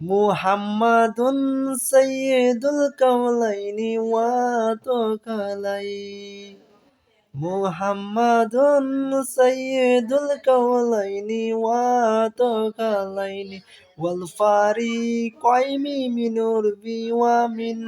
মুহাম্মাদুন সাইয়্যিদুল কাওলাইনি ওয়া তাকালাইন মুহাম্মাদুন সাইয়্যিদুল কাওলাইনি ওয়া তাকালাইনি। ওয়াল ফারিকাইনি মিনুর বি ওয়া মিন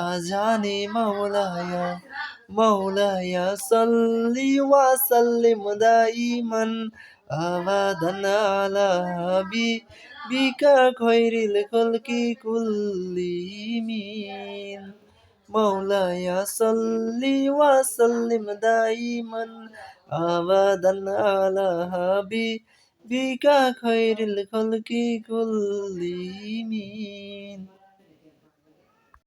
আজানি মাওলায়া। মাওলায়া সাল্লি ওয়া সাল্লিম দাইমান আবাদান আলা বিকা খৈরিল কলকি কুল্লিমিন মৌলায়া সল্লি ওয়া সল্লিম দাইমান আবাদান আলা হাবি। বিকা খৈরিল কলকি কুল্লিমিন